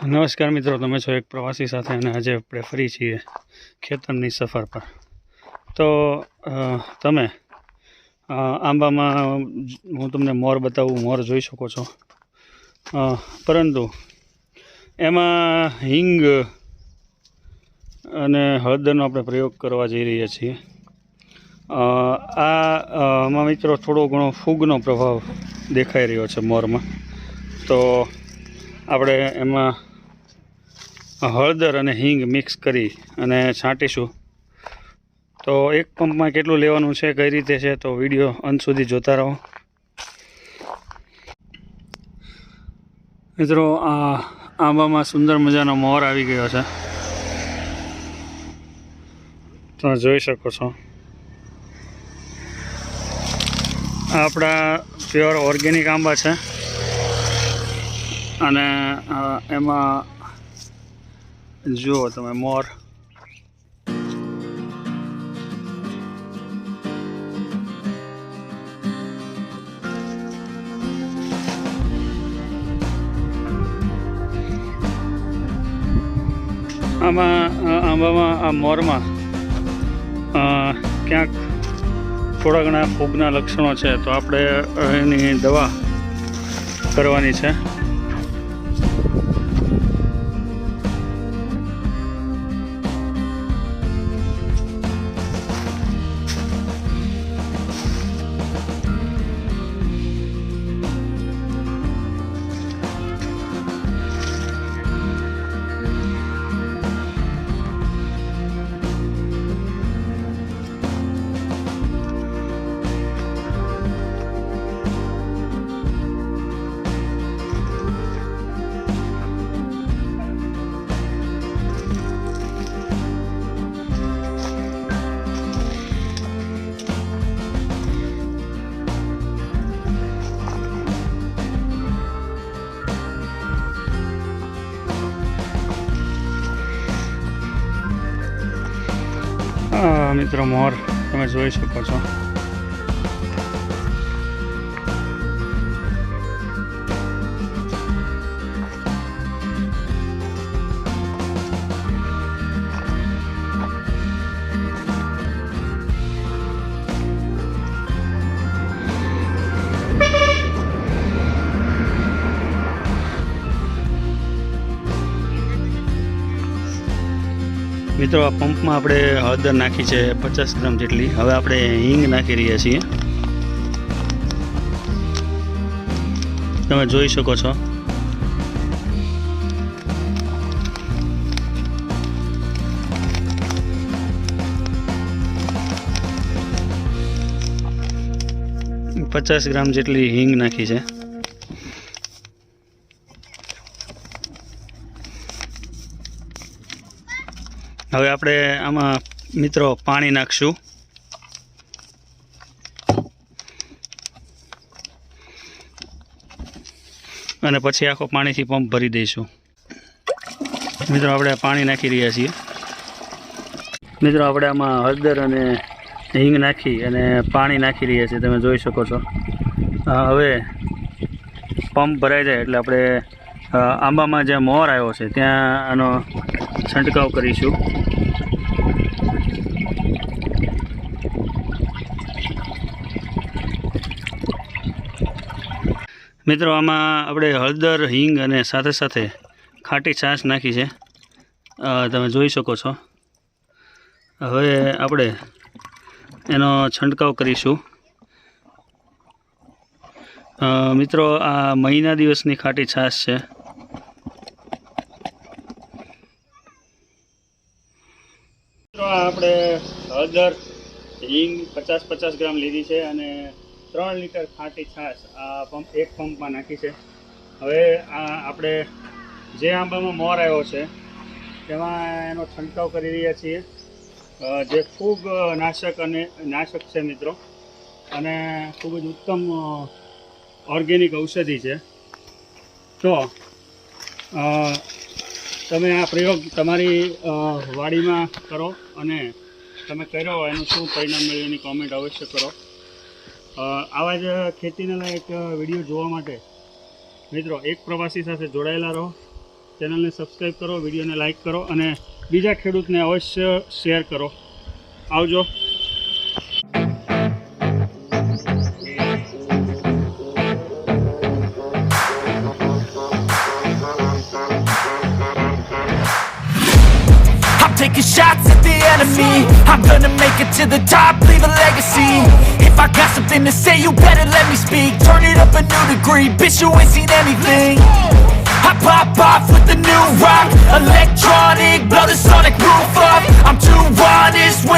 નમસ્કાર મિત્રો, તમે છો એક પ્રવાસી સાથે અને આજે આપણે ફરી છીએ ખેતરની સફર પર. તો તમે આંબામાં હું તમને મોર બતાવું, મોર જોઈ શકો છો. પરંતુ એમાં હિંગ અને હળદરનો આપણે પ્રયોગ કરવા જઈ રહ્યા છીએ. આમાં મિત્રો થોડો ઘણો ફૂગનો પ્રભાવ દેખાઈ રહ્યો છે મોરમાં. તો, આપણે એમાં હળદર અને હિંગ મિક્સ કરી અને છાંટીશું. તો એક પંપમાં કેટલું લેવાનું છે, કઈ રીતે છે, તો વીડિયો અંત સુધી જોતા રહો. મિત્રો, આ આંબામાં સુંદર મજાનો મોર આવી ગયો છે. તમે જોઈ શકો છો. આપણા પ્યોર ઓર્ગેનિક આંબા છે. અને એમાં જુઓ તમે મોર આમાં આંબામાં આ મોરમાં ક્યાંક થોડા ઘણા ફૂગના લક્ષણો છે, તો આપણે એની દવા કરવાની છે. મિત્રો મોર તમે જોઈ શકો છો. મિત્રો, આ પંપમાં આપણે હળદર નાખી છે પચાસ ગ્રામ જેટલી. હવે આપણે હિંગ નાખી રહ્યા છીએ. તમે જોઈ શકો છો. પચાસ ગ્રામ જેટલી હિંગ નાખી છે. હવે આપણે આમાં મિત્રો પાણી નાખશું. અને પછી આખો પાણીથી પંપ ભરી દઈશું. મિત્રો, આપણે પાણી નાખી રહ્યા છીએ. મિત્રો, આપણે આમાં હળદર અને હિંગ નાખી અને પાણી નાખી રહ્યા છીએ. તમે જોઈ શકો છો. હવે પંપ ભરાઈ જાય એટલે આપણે આંબામાં જે મોર આવ્યો છે, ત્યાં આનો છંટકાવ કરીશું. મિત્રો, આમાં આપણે હળદર, હિંગ અને સાથે સાથે ખાટી છાશ નાખી છે. તમે જોઈ શકો છો. હવે આપણે એનો છંટકાવ કરીશું. મિત્રો, આ મહિના દિવસની ખાટી છાશ છે. આપણે હળદર હિંગ પચાસ પચાસ ગ્રામ લીધી છે અને ત્રણ લીટર ખાટી છાશ આ પંપ, એક પંપમાં નાખી છે. હવે આ આપણે જે આંબામાં મોર આવ્યો છે, તેમાં એનો છંટકાવ કરી રહ્યા છીએ. જે ખૂબ નાશક અને, નાશક છે, મિત્રો. અને ખૂબ જ ઉત્તમ ઓર્ગેનિક ઔષધિ છે. તો તમે આ પ્રયોગ તમારી વાડીમાં કરો અને તમે કર્યો એનું શું પરિણામ મળ્યું એની કોમેન્ટ અવશ્ય કરો. આવા જ ખેતીના લાયક વીડિયો જોવા માટે મિત્રો એક પ્રવાસી સાથે જોડાયેલા રહો. ચેનલને સબસ્ક્રાઈબ કરો, વિડીયોને લાઇક કરો અને બીજા ખેડૂતને અવશ્ય શેર કરો. આવજો. taking shots at the enemy. I'm gonna make it to the top, leave a legacy. If I got something to say, you better let me speak. Turn it up a new degree, bitch, you ain't seen anything. I pop off with the new rock Electronic, blow the sonic roof up I'm too honest